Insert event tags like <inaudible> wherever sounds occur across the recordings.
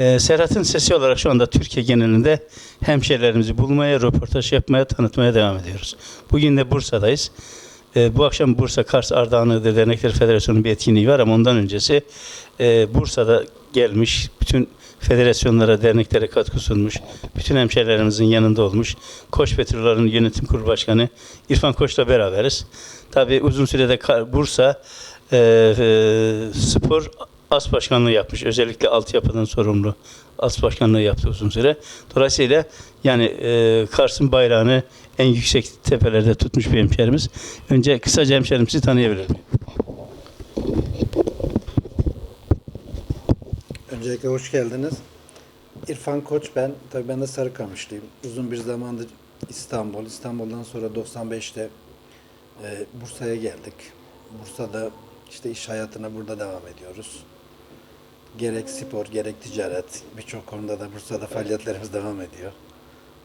Ee, Serhat'ın sesi olarak şu anda Türkiye genelinde hemşehrilerimizi bulmaya, röportaj yapmaya, tanıtmaya devam ediyoruz. Bugün de Bursa'dayız. Ee, bu akşam Bursa Kars Ardahanlı Dernekler Federasyonu'nun bir etkinliği var ama ondan öncesi e, Bursa'da gelmiş, bütün federasyonlara, derneklere katkı sunmuş, bütün hemşehrilerimizin yanında olmuş. Koç Petrol'ların yönetim kurulu başkanı İrfan Koç'la beraberiz. Tabii uzun sürede Bursa e, e, spor as başkanlığı yapmış. Özellikle altyapıdan sorumlu as başkanlığı yaptı uzun süre. Dolayısıyla yani e, Kars'ın bayrağını en yüksek tepelerde tutmuş bir hemşerimiz. Önce kısaca hemşerimizi tanıyabilir miyim? Öncelikle hoş geldiniz. İrfan Koç ben. Tabii ben de Sarıkamışlıyım. Uzun bir zamandır İstanbul. İstanbul'dan sonra 95'te e, Bursa'ya geldik. Bursa'da işte iş hayatına burada devam ediyoruz. Gerek spor, gerek ticaret. Birçok konuda da Bursa'da faaliyetlerimiz devam ediyor.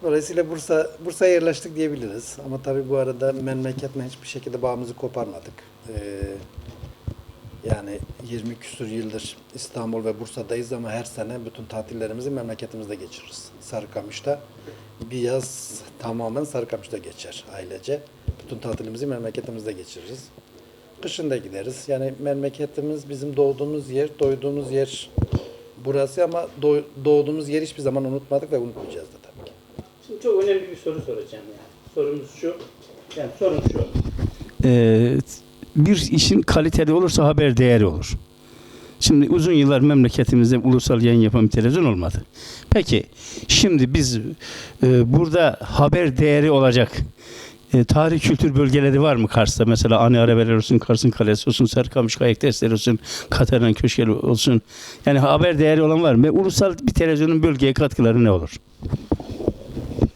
Dolayısıyla Bursa Bursa'ya yerleştik diyebiliriz. Ama tabii bu arada memleketle hiçbir şekilde bağımızı koparmadık. Ee, yani 20 küsur yıldır İstanbul ve Bursa'dayız ama her sene bütün tatillerimizi memleketimizde geçiririz. Sarıkamış'ta bir yaz tamamen Sarıkamış'ta geçer ailece. Bütün tatilimizi memleketimizde geçiririz. Kışın da gideriz. Yani memleketimiz bizim doğduğumuz yer, doyduğumuz yer burası ama doğ- doğduğumuz yeri hiçbir zaman unutmadık ve unutmayacağız da tabii ki. Şimdi çok önemli bir soru soracağım yani. Sorumuz şu. Yani sorun şu. Ee, bir işin kaliteli olursa haber değeri olur. Şimdi uzun yıllar memleketimizde ulusal yayın yapan bir televizyon olmadı. Peki şimdi biz e, burada haber değeri olacak e, tarih kültür bölgeleri var mı Kars'ta? Mesela Ani Arabeler olsun, Kars'ın Kalesi olsun, Serkamış Kayık Testleri olsun, Katarina Köşkeli olsun. Yani haber değeri olan var mı? Ulusal bir televizyonun bölgeye katkıları ne olur?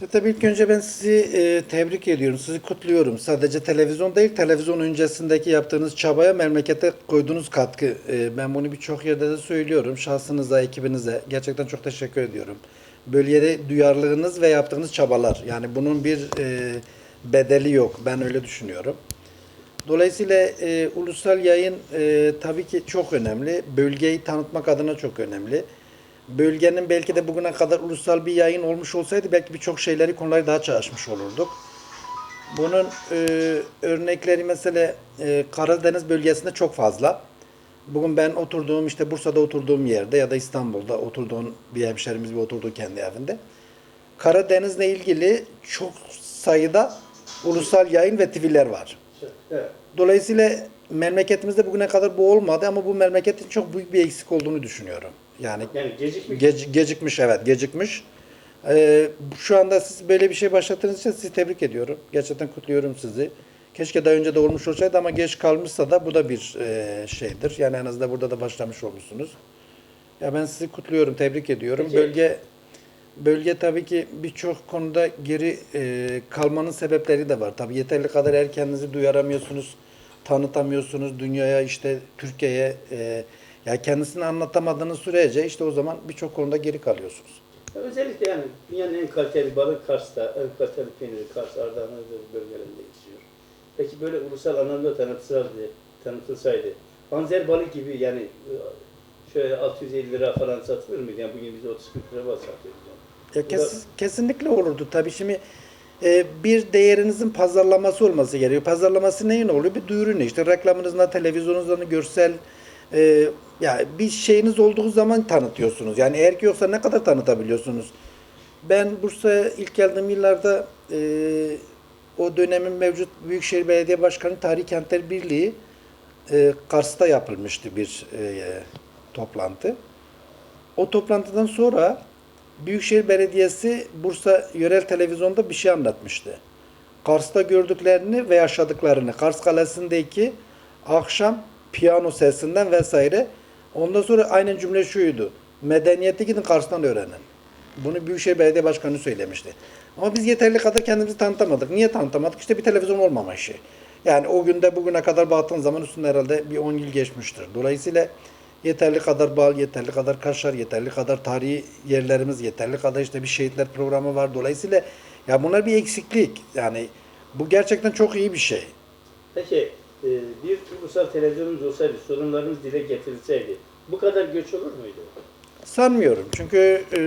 E, Tabii ilk önce ben sizi e, tebrik ediyorum, sizi kutluyorum. Sadece televizyon değil, televizyon öncesindeki yaptığınız çabaya memlekete koyduğunuz katkı. E, ben bunu birçok yerde de söylüyorum. Şahsınıza, ekibinize gerçekten çok teşekkür ediyorum. Bölgede duyarlılığınız ve yaptığınız çabalar. Yani bunun bir e, bedeli yok. Ben öyle düşünüyorum. Dolayısıyla e, ulusal yayın e, tabii ki çok önemli. Bölgeyi tanıtmak adına çok önemli. Bölgenin belki de bugüne kadar ulusal bir yayın olmuş olsaydı belki birçok şeyleri konuları daha çalışmış olurduk. Bunun e, örnekleri mesela e, Karadeniz bölgesinde çok fazla. Bugün ben oturduğum işte Bursa'da oturduğum yerde ya da İstanbul'da oturduğum bir hemşerimiz bir oturduğu kendi evinde. Karadeniz'le ilgili çok sayıda ulusal yayın ve TV'ler var. Evet. Dolayısıyla memleketimizde bugüne kadar bu olmadı ama bu memleketin çok büyük bir eksik olduğunu düşünüyorum. Yani Yani gecikmiş. gec- gecikmiş evet gecikmiş. Ee, şu anda siz böyle bir şey başlattığınız için sizi tebrik ediyorum. Gerçekten kutluyorum sizi. Keşke daha önce de olmuş olsaydı ama geç kalmışsa da bu da bir e, şeydir. Yani en azından burada da başlamış olmuşsunuz. Ya ben sizi kutluyorum, tebrik ediyorum. Peki. Bölge bölge tabii ki birçok konuda geri e, kalmanın sebepleri de var. Tabii yeterli kadar erkeninizi duyaramıyorsunuz, tanıtamıyorsunuz dünyaya işte Türkiye'ye e, ya kendisini anlatamadığınız sürece işte o zaman birçok konuda geri kalıyorsunuz. Özellikle yani dünyanın en kaliteli balık Kars'ta, en kaliteli peyniri Kars, Ardahan bölgelerinde yetişiyor. Peki böyle ulusal anlamda tanıtılsaydı, tanıtılsaydı, panzer balık gibi yani e, şöyle 650 lira falan satılır mıydı? Yani bugün biz 30 lira var satıyoruz. Yani. Ya kes- kesinlikle olurdu tabii şimdi e, bir değerinizin pazarlaması olması gerekiyor. Pazarlaması neyin oluyor? Bir duyuru ne? İşte reklamınızla, televizyonunuzda görsel e, ya bir şeyiniz olduğu zaman tanıtıyorsunuz. Yani eğer ki yoksa ne kadar tanıtabiliyorsunuz? Ben Bursa'ya ilk geldiğim yıllarda e, o dönemin mevcut Büyükşehir Belediye Başkanı Tarih Kentler Birliği e, Kars'ta yapılmıştı bir e, toplantı. O toplantıdan sonra Büyükşehir Belediyesi Bursa Yörel Televizyon'da bir şey anlatmıştı. Kars'ta gördüklerini ve yaşadıklarını, Kars Kalesi'ndeki akşam piyano sesinden vesaire. Ondan sonra aynen cümle şuydu. Medeniyeti gidin Kars'tan öğrenin. Bunu Büyükşehir Belediye Başkanı söylemişti. Ama biz yeterli kadar kendimizi tanıtamadık. Niye tanıtamadık? İşte bir televizyon olmama işi. Yani o günde bugüne kadar baktığın zaman üstünde herhalde bir 10 yıl geçmiştir. Dolayısıyla yeterli kadar bal, yeterli kadar kaşar, yeterli kadar tarihi yerlerimiz, yeterli kadar işte bir şehitler programı var. Dolayısıyla ya bunlar bir eksiklik. Yani bu gerçekten çok iyi bir şey. Peki e, bir ulusal televizyonumuz olsaydı, sorunlarımız dile getirilseydi bu kadar göç olur muydu? Sanmıyorum. Çünkü e,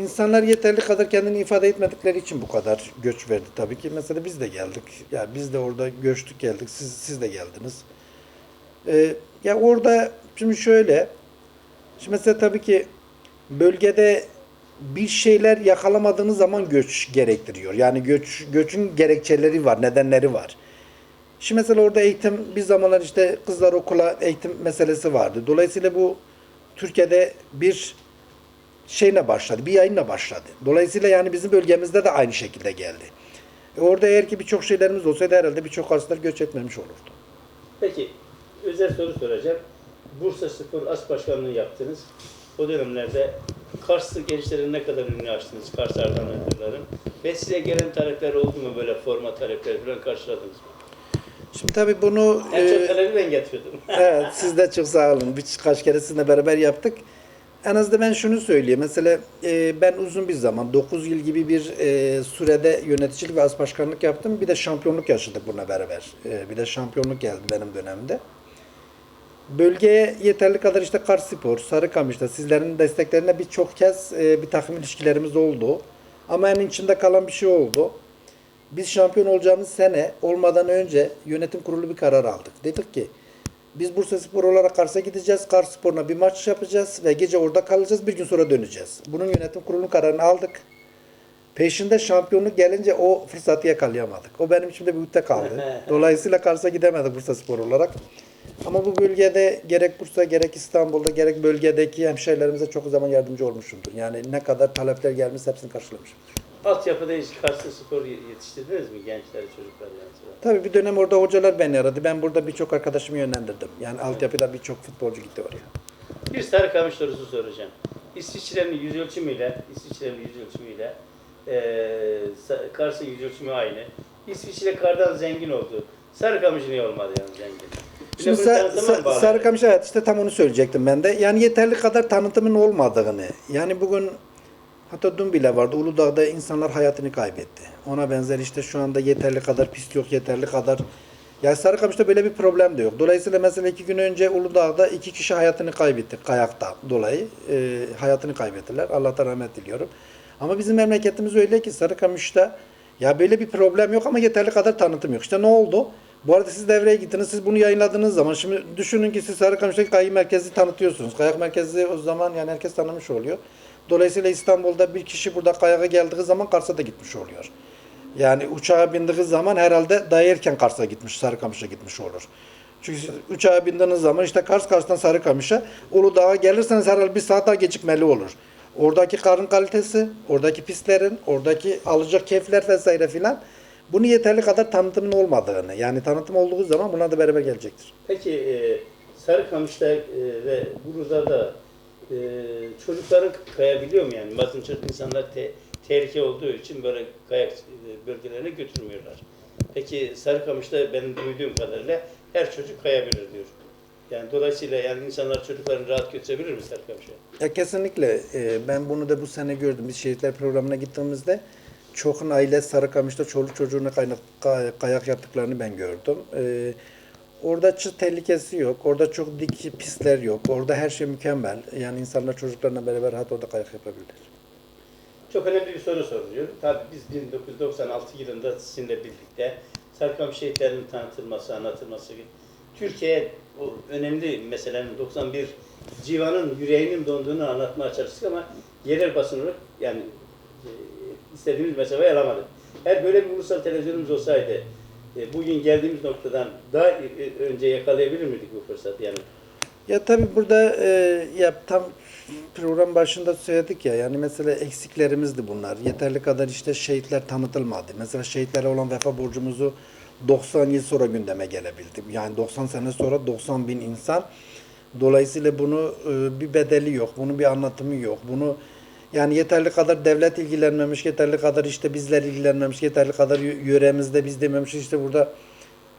insanlar yeterli kadar kendini ifade etmedikleri için bu kadar göç verdi tabii ki. Mesela biz de geldik. Ya biz de orada göçtük geldik. Siz siz de geldiniz. E, ya orada şimdi şöyle. Şimdi mesela tabii ki bölgede bir şeyler yakalamadığınız zaman göç gerektiriyor. Yani göç göçün gerekçeleri var, nedenleri var. Şimdi mesela orada eğitim bir zamanlar işte kızlar okula eğitim meselesi vardı. Dolayısıyla bu Türkiye'de bir şeyle başladı, bir yayınla başladı. Dolayısıyla yani bizim bölgemizde de aynı şekilde geldi. E orada eğer ki birçok şeylerimiz olsaydı herhalde birçok Karslılar göç etmemiş olurdu. Peki özel soru soracağım. Bursa Spor As Başkanlığı yaptınız. O dönemlerde Karslı gençlerin ne kadar ünlü açtınız Kars Ardahan Ödüller'in. Ve size gelen talepler oldu mu böyle forma talepleri falan karşıladınız mı? Şimdi tabii bunu En e, çok talebi ben getiriyordum. <laughs> evet siz de çok sağ olun. Birkaç kere sizinle beraber yaptık. En azından ben şunu söyleyeyim. Mesela e, ben uzun bir zaman 9 yıl gibi bir e, sürede yöneticilik ve as başkanlık yaptım. Bir de şampiyonluk yaşadık bununla beraber. E, bir de şampiyonluk geldi benim dönemde. Bölgeye yeterli kadar işte Karspor, Sarıkamış'ta sizlerin desteklerine birçok kez e, bir takım ilişkilerimiz oldu. Ama en içinde kalan bir şey oldu. Biz şampiyon olacağımız sene olmadan önce yönetim kurulu bir karar aldık. Dedik ki biz Bursa Spor olarak Kars'a gideceğiz. Kars Spor'una bir maç yapacağız ve gece orada kalacağız. Bir gün sonra döneceğiz. Bunun yönetim kurulunun kararını aldık. Peşinde şampiyonluk gelince o fırsatı yakalayamadık. O benim içimde bir ukde kaldı. <laughs> Dolayısıyla Kars'a gidemedik Bursa Spor olarak. Ama bu bölgede gerek Bursa gerek İstanbul'da gerek bölgedeki hemşehrilerimize çok zaman yardımcı olmuşumdur. Yani ne kadar talepler gelmiş hepsini karşılamışımdır. Altyapıda hiç Karslı Spor yetiştirdiniz mi gençleri, çocukları yani? Tabii bir dönem orada hocalar beni aradı. Ben burada birçok arkadaşımı yönlendirdim. Yani altyapıda birçok futbolcu gitti oraya. Bir Sarıkamış sorusu soracağım. İsviçre'nin yüz ölçümüyle, İsviçre'nin yüz ölçümüyle Sa- Kars'ın yüz ölçümü aynı. İsviçre kardan zengin oldu. Sarıkamış niye olmadı yani zengin? Şimdi bunu Sa- tanıtıma mı Sa- bağlı? Sarıkamış evet işte tam onu söyleyecektim ben de. Yani yeterli kadar tanıtımın olmadığını. Yani bugün hatta dün bile vardı Uludağ'da insanlar hayatını kaybetti. Ona benzer işte şu anda yeterli kadar pist yok, yeterli kadar ya Sarıkamış'ta böyle bir problem de yok. Dolayısıyla mesela iki gün önce Uludağ'da iki kişi hayatını kaybetti kayakta dolayı. e, hayatını kaybettiler. Allah'tan rahmet diliyorum. Ama bizim memleketimiz öyle ki Sarıkamış'ta ya böyle bir problem yok ama yeterli kadar tanıtım yok. İşte ne oldu? Bu arada siz devreye gittiniz. Siz bunu yayınladığınız zaman şimdi düşünün ki siz Sarıkamış'taki kayak merkezi tanıtıyorsunuz. Kayak merkezi o zaman yani herkes tanımış oluyor. Dolayısıyla İstanbul'da bir kişi burada kayağa geldiği zaman Kars'a da gitmiş oluyor. Yani uçağa bindiği zaman herhalde daha erken Kars'a gitmiş, Sarıkamış'a gitmiş olur. Çünkü siz uçağa bindiğiniz zaman işte Kars Kars'tan Sarıkamış'a Uludağ'a gelirseniz herhalde bir saat daha gecikmeli olur. Oradaki karın kalitesi, oradaki pistlerin, oradaki alacak keyifler vesaire filan bunu yeterli kadar tanıtımın olmadığını yani tanıtım olduğu zaman buna da beraber gelecektir. Peki e, Sarıkamış'ta e, ve Buruza'da e, çocukların kayabiliyor mu yani? Çocuk insanlar te- tehlike olduğu için böyle kayak e, bölgelerine götürmüyorlar. Peki Sarıkamış'ta benim duyduğum kadarıyla her çocuk kayabilir diyor. Yani dolayısıyla yani insanlar çocuklarını rahat götürebilir mi Sarıkamış'a? Ya kesinlikle e, ben bunu da bu sene gördüm. Biz şehitler programına gittiğimizde çokun aile Sarıkamış'ta çoluk çocuğuna kaynak, kay- kayak yaptıklarını ben gördüm. E, orada çıt tehlikesi yok. Orada çok dik pistler yok. Orada her şey mükemmel. Yani insanlar çocuklarla beraber rahat orada kayak yapabilir. Çok önemli bir soru soruluyor. Tabii biz 1996 yılında sizinle birlikte Sarıkamış şehitlerinin tanıtılması, anlatılması, Türkiye'ye o önemli meselenin 91 civanın yüreğinin donduğunu anlatmaya çalıştık ama yerel basın olarak yani e, istediğimiz mesafeyi alamadık. Eğer böyle bir ulusal televizyonumuz olsaydı e, bugün geldiğimiz noktadan daha e, önce yakalayabilir miydik bu fırsatı yani? Ya tabii burada e, ya tam program başında söyledik ya yani mesela eksiklerimizdi bunlar. Yeterli kadar işte şehitler tanıtılmadı. Mesela şehitlere olan vefa borcumuzu 90 yıl sonra gündeme gelebildi. Yani 90 sene sonra 90 bin insan. Dolayısıyla bunu e, bir bedeli yok. Bunun bir anlatımı yok. Bunu yani yeterli kadar devlet ilgilenmemiş, yeterli kadar işte bizler ilgilenmemiş, yeterli kadar yö- yöremizde biz dememiş. İşte burada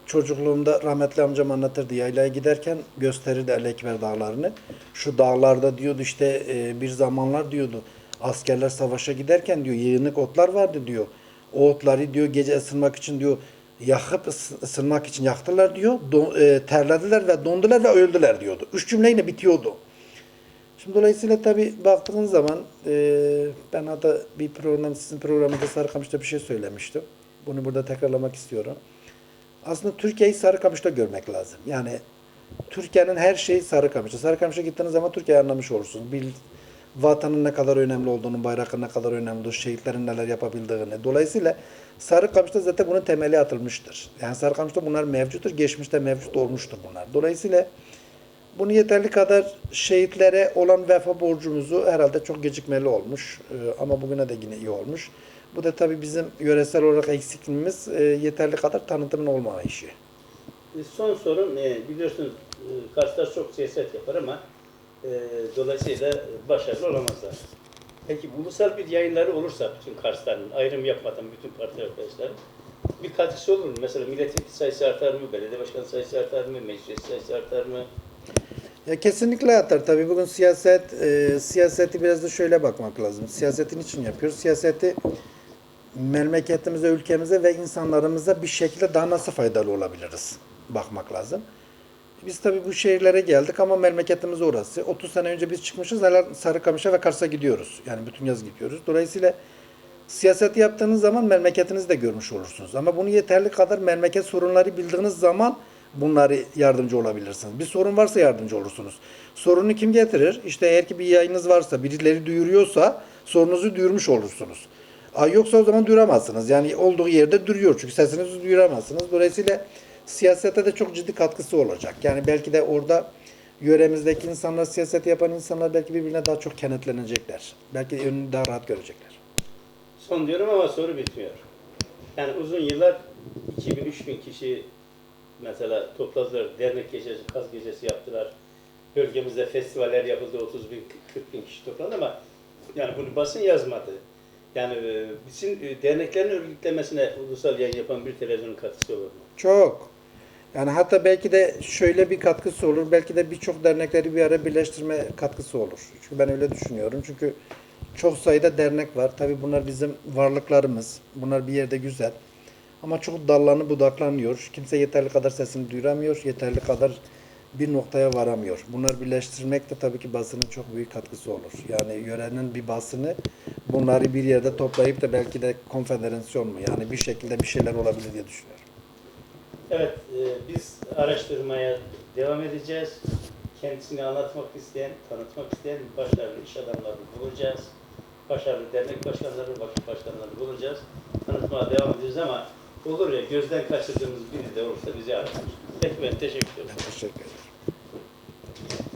çocukluğumda rahmetli amcam anlatırdı. Yaylaya giderken gösterirdi El Ekber dağlarını. Şu dağlarda diyordu işte e, bir zamanlar diyordu askerler savaşa giderken diyor yığınık otlar vardı diyor. O otları diyor gece ısınmak için diyor yakıp ıs- ısınmak için yaktılar diyor. Don- e, terlediler ve dondular ve öldüler diyordu. Üç cümleyle bitiyordu. Şimdi dolayısıyla tabii baktığınız zaman e, ben hatta bir program sizin programında Sarıkamış'ta bir şey söylemiştim. Bunu burada tekrarlamak istiyorum. Aslında Türkiye'yi Sarıkamış'ta görmek lazım. Yani Türkiye'nin her şeyi Sarıkamış'ta. Sarıkamış'a gittiğiniz zaman Türkiye'yi anlamış olursunuz. Bil, vatanın ne kadar önemli olduğunu, bayrağın ne kadar önemli olduğunu, şehitlerin neler yapabildiğini. Dolayısıyla Sarıkamış'ta zaten bunun temeli atılmıştır. Yani Sarıkamış'ta bunlar mevcuttur, geçmişte mevcut olmuştur bunlar. Dolayısıyla bunu yeterli kadar şehitlere olan vefa borcumuzu herhalde çok gecikmeli olmuş. Ee, ama bugüne de yine iyi olmuş. Bu da tabii bizim yöresel olarak eksikliğimiz e, yeterli kadar tanıtımın olmayışı. E, Son sorun e, biliyorsunuz e, Karslar çok siyaset yapar ama dolayısıyla başarılı olamazlar. Peki ulusal bir yayınları olursa bütün Karsların ayrım yapmadan bütün parti arkadaşların bir katkısı olur mu? Mesela milletvekili sayısı artar mı? Belediye başkanı sayısı artar mı? Meclis sayısı artar mı? Ya kesinlikle atar. Tabii bugün siyaset, e, siyaseti biraz da şöyle bakmak lazım. Siyasetin için yapıyoruz. Siyaseti memleketimize, ülkemize ve insanlarımıza bir şekilde daha nasıl faydalı olabiliriz bakmak lazım. Biz tabii bu şehirlere geldik ama memleketimiz orası. 30 sene önce biz çıkmışız hala Sarıkamış'a ve Kars'a gidiyoruz. Yani bütün yaz gidiyoruz. Dolayısıyla siyaset yaptığınız zaman memleketinizi de görmüş olursunuz. Ama bunu yeterli kadar memleket sorunları bildiğiniz zaman bunları yardımcı olabilirsiniz. Bir sorun varsa yardımcı olursunuz. Sorunu kim getirir? İşte eğer ki bir yayınız varsa, birileri duyuruyorsa sorunuzu duyurmuş olursunuz. Ay yoksa o zaman duyuramazsınız. Yani olduğu yerde duruyor çünkü sesinizi duyuramazsınız. Dolayısıyla siyasete de çok ciddi katkısı olacak. Yani belki de orada yöremizdeki insanlar, siyaset yapan insanlar belki birbirine daha çok kenetlenecekler. Belki önünü daha rahat görecekler. Son diyorum ama soru bitmiyor. Yani uzun yıllar 2000-3000 kişi mesela topladılar, dernek gecesi, kaz gecesi yaptılar. Bölgemizde festivaller yapıldı, 30 bin, 40 bin kişi toplandı ama yani bunu basın yazmadı. Yani e, bütün e, derneklerin örgütlemesine ulusal yayın yapan bir televizyonun katkısı olur mu? Çok. Yani hatta belki de şöyle bir katkısı olur. Belki de birçok dernekleri bir araya birleştirme katkısı olur. Çünkü ben öyle düşünüyorum. Çünkü çok sayıda dernek var. Tabii bunlar bizim varlıklarımız. Bunlar bir yerde güzel. Ama çok dallanı budaklanıyor. Kimse yeterli kadar sesini duyuramıyor. Yeterli kadar bir noktaya varamıyor. Bunlar birleştirmek de tabii ki basının çok büyük katkısı olur. Yani yörenin bir basını bunları bir yerde toplayıp da belki de konfederasyon mu? Yani bir şekilde bir şeyler olabilir diye düşünüyorum. Evet, e, biz araştırmaya devam edeceğiz. Kendisini anlatmak isteyen, tanıtmak isteyen başarılı iş adamlarını bulacağız. Başarılı dernek başkanları, vakıf başkanları bulacağız. Tanıtmaya devam edeceğiz ama olur ya gözden kaçırdığımız biri de olursa bizi arasın. Peki ben teşekkür ederim. Teşekkür ederim.